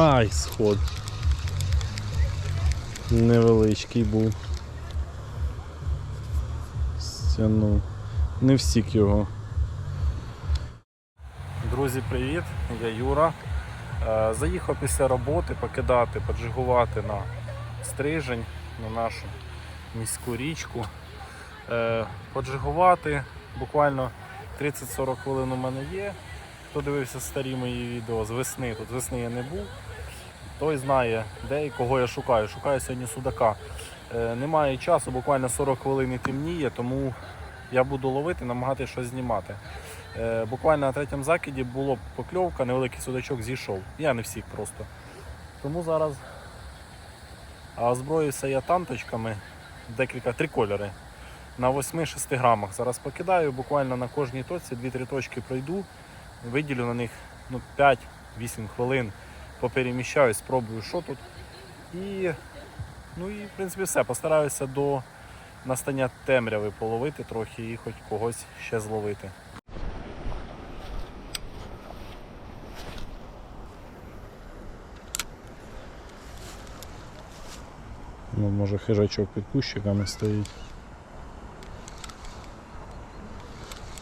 Ай, сход. Невеличкий був. Стянув. Не всік його. Друзі, привіт! Я Юра. Е, Заїхав після роботи покидати, поджигувати на стрижень, на нашу міську річку. Е, Поджигувати буквально 30-40 хвилин у мене є. Хто дивився старі мої відео з весни, тут весни я не був. Той знає, де і кого я шукаю. Шукаю сьогодні судака. Е, немає часу, буквально 40 хвилин і темніє, тому я буду ловити, намагатися щось знімати. Е, буквально на третьому закиді було покльовка, невеликий судачок зійшов. Я не всіх просто. Тому зараз а я танточками, декілька три кольори. На 8-6 грамах. Зараз покидаю, буквально на кожній точці 2-3 точки пройду, виділю на них ну, 5-8 хвилин, попереміщаю, спробую, що тут. І, ну і в принципі все. Постараюся до настання темряви половити трохи і хоч когось ще зловити. Ну, може хижачок під кущиками стоїть.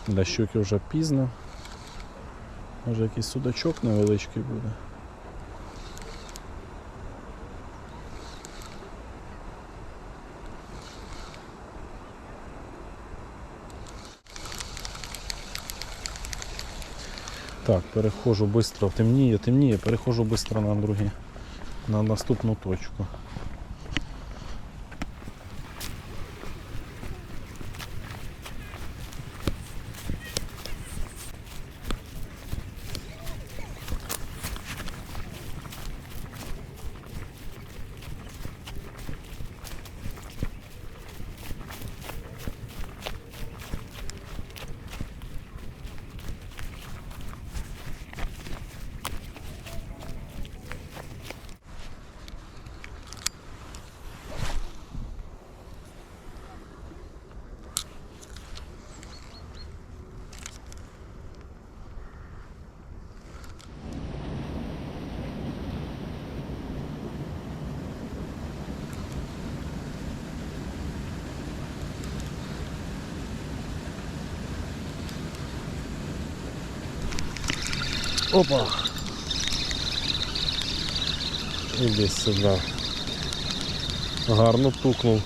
Для щуки вже пізно. Може якийсь судачок невеличкий буде. Так, перехожу швидко, темніє, темніє, перехожу швидко на другі, на наступну точку. Опа! Іди сюди. Гарно тукнув.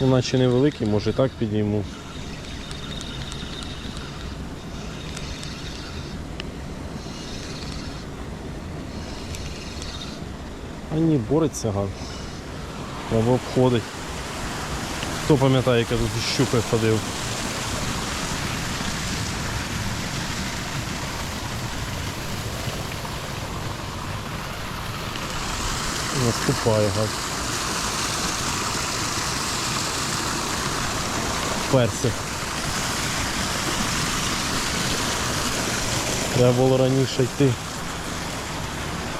Ну, наче невеликий, може і так підійму. А ні, бореться гарно. Треба обходить. Хто пам'ятає, як я тут щукою ходив? Наступає гад. Перси. Треба було раніше йти.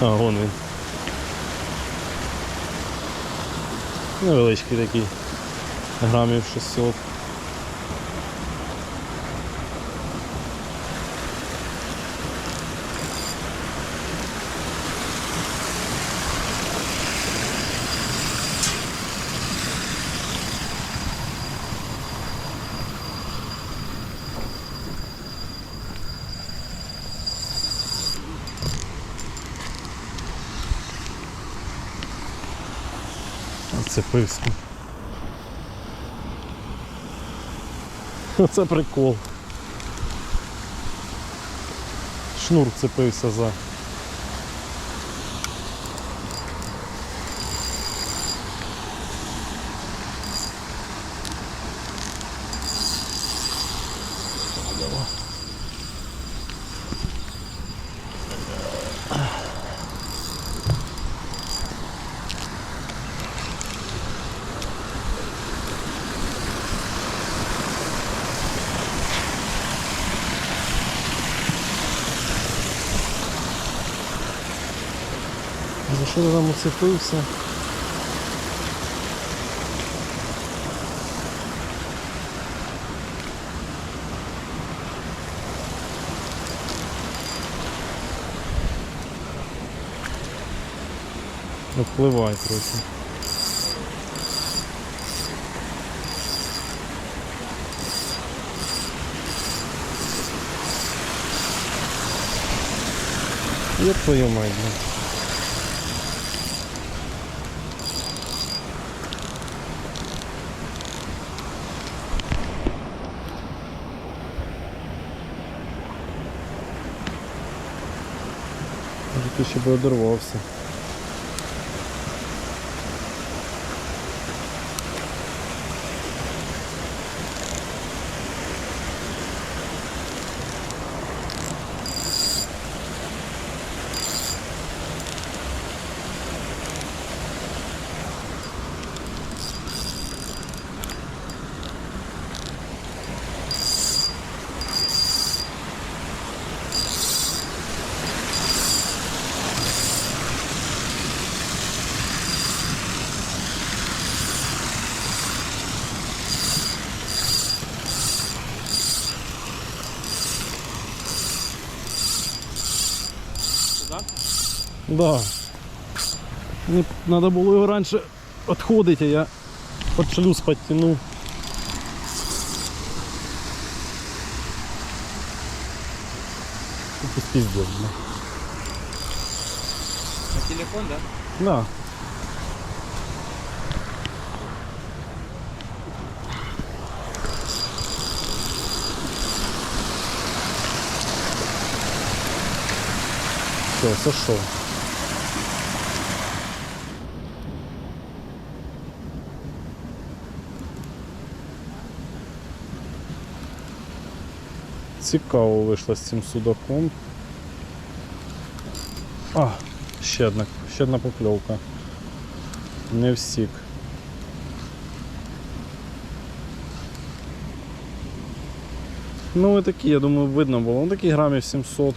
А, вон він. Невеличкий такий. Грамів 600. Оцепився. Оце прикол. Шнур цепився за. За що я там уцепився? Впливає трохи. Я твою мать, блядь? Може щоб ще одорвався. Да. Мне надо было его раньше отходить, а я под шлюз подтянул. Пиздец, да. На телефон, да? Да. Все, сошел. Цікаво вийшло з цим судаком. А, ще одна, ще одна покльовка. Не всік. Ну і такі, я думаю, видно було. Ну такий грамів 700.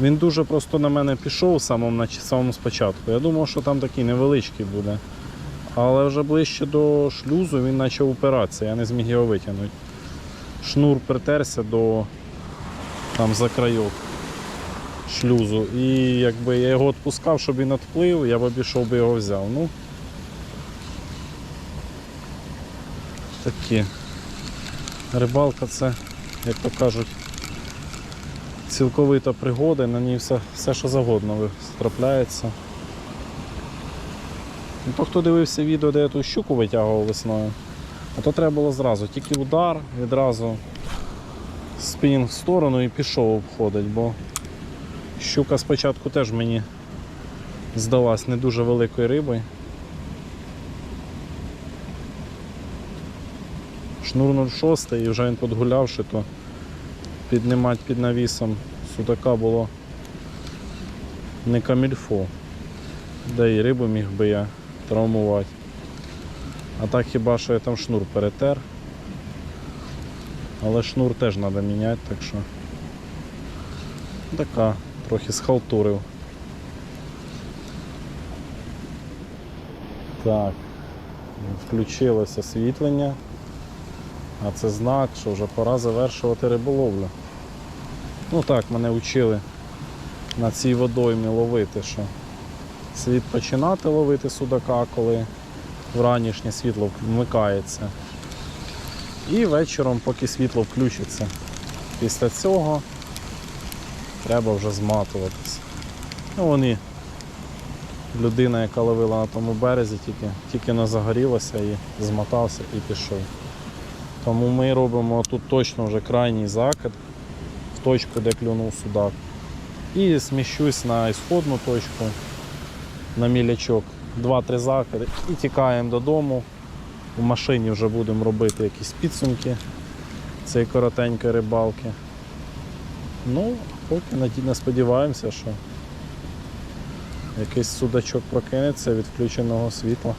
Він дуже просто на мене пішов самому, нач- самому спочатку. Я думав, що там такий невеличкий буде. Але вже ближче до шлюзу він почав упиратися, я не зміг його витягнути. Шнур притерся до там за крайок шлюзу. І якби я його відпускав, щоб він відплив, я б обійшов би його взяв. Ну такі. Рибалка це, як то кажуть, цілковита пригода, на ній все, все що завгодно трапляється. Ну, то, хто дивився відео, де я ту щуку витягував весною, а то треба було зразу, тільки удар, відразу спінінг в сторону і пішов обходить, бо щука спочатку теж мені здалась не дуже великою рибою. Шнур 06 і вже він підгулявши, то піднімати під навісом судака було не камільфо. Де і рибу міг би я травмувати. А так хіба що я там шнур перетер. Але шнур теж треба міняти, так що така, трохи схалтурив. Так, включилось освітлення. А це знак, що вже пора завершувати риболовлю. Ну так, мене вчили на цій водоймі ловити, що слід починати ловити судака, коли вранішнє світло вмикається. І вечором, поки світло включиться. Після цього треба вже зматуватись. Ну, вони, людина, яка ловила на тому березі, тільки, тільки не загорілася і змотався і пішов. Тому ми робимо тут точно вже крайній закид точку, де клюнув судак. І сміщусь на ісходну точку, на мілячок. Два-три закиди і тікаємо додому. У машині вже будемо робити якісь підсумки цієї коротенької рибалки. Ну, поки надійно сподіваємося, що якийсь судачок прокинеться від включеного світла.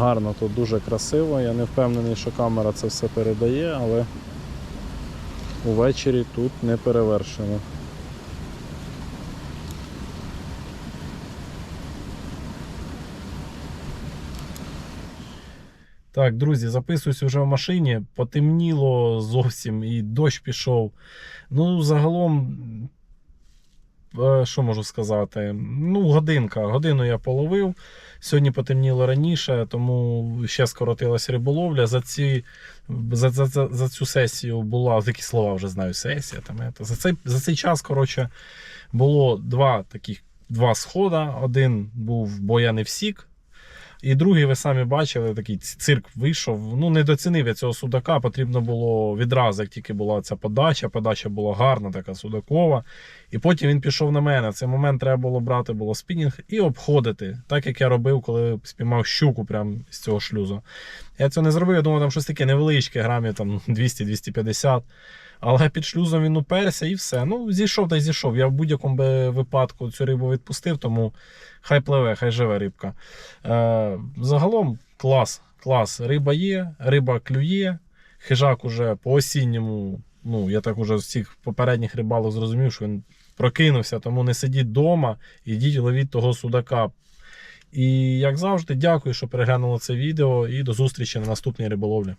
Гарно тут дуже красиво. Я не впевнений, що камера це все передає, але увечері тут не перевершено. Так, друзі, записуюсь вже в машині. Потемніло зовсім і дощ пішов. Ну, загалом, що можу сказати? Ну, годинка. Годину я половив. Сьогодні потемніло раніше, тому ще скоротилась риболовля. За, ці, за, за, за, за цю сесію була, такі слова вже знаю, сесія. Там, за, цей, за цей час, коротше, було два таких два схода. Один був бо я не всік. І другий, ви самі бачили, такий цирк вийшов. Ну, не доцінив я цього судака. Потрібно було відразу, як тільки була ця подача. Подача була гарна, така судакова. І потім він пішов на мене. В цей момент треба було брати було спінінг і обходити, так як я робив, коли спіймав щуку прямо з цього шлюзу. Я цього не зробив, я думав, там щось таке невеличке, грамів там 200-250. Але під шлюзом він уперся і все. Ну, зійшов та й зійшов. Я в будь-якому випадку цю рибу відпустив, тому хай пливе, хай живе рибка. Е, загалом клас, клас. Риба є, риба клює. Хижак уже по осінньому, ну, я так уже з цих попередніх рибалок зрозумів, що він прокинувся, тому не сидіть вдома, ідіть ловіть того судака. І як завжди, дякую, що переглянули це відео і до зустрічі на наступній риболовлі.